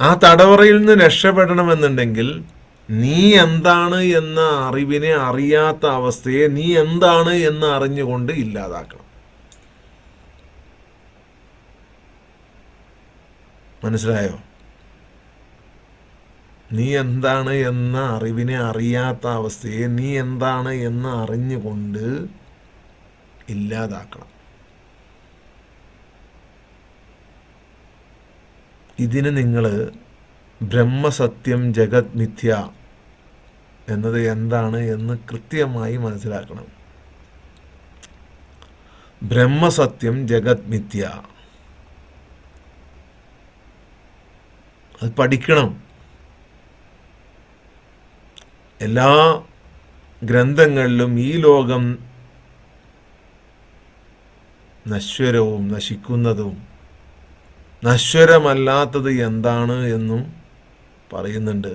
ആ തടവറയിൽ നിന്ന് രക്ഷപ്പെടണമെന്നുണ്ടെങ്കിൽ നീ എന്താണ് എന്ന അറിവിനെ അറിയാത്ത അവസ്ഥയെ നീ എന്താണ് എന്ന് അറിഞ്ഞുകൊണ്ട് ഇല്ലാതാക്കണം. മനസ്സിലായോ? നീ എന്താണ് എന്ന അറിവിനെ അറിയാത്ത അവസ്ഥയെ നീ എന്താണ് എന്ന് അറിഞ്ഞുകൊണ്ട് ഇല്ലാതാക്കണം. ഇതിന് നിങ്ങൾ ബ്രഹ്മസത്യം ജഗത് മിഥ്യ എന്നത് എന്താണ് എന്ന് കൃത്യമായി മനസ്സിലാക്കണം. ബ്രഹ്മസത്യം ജഗത് മിഥ്യ. അത് പഠിക്കണം. എല്ലാ ഗ്രന്ഥങ്ങളിലും ഈ ലോകം നശ്വരവും നശിക്കുന്നതും നശ്വരമല്ലാത്തത് എന്താണ് എന്നും പറയുന്നുണ്ട്.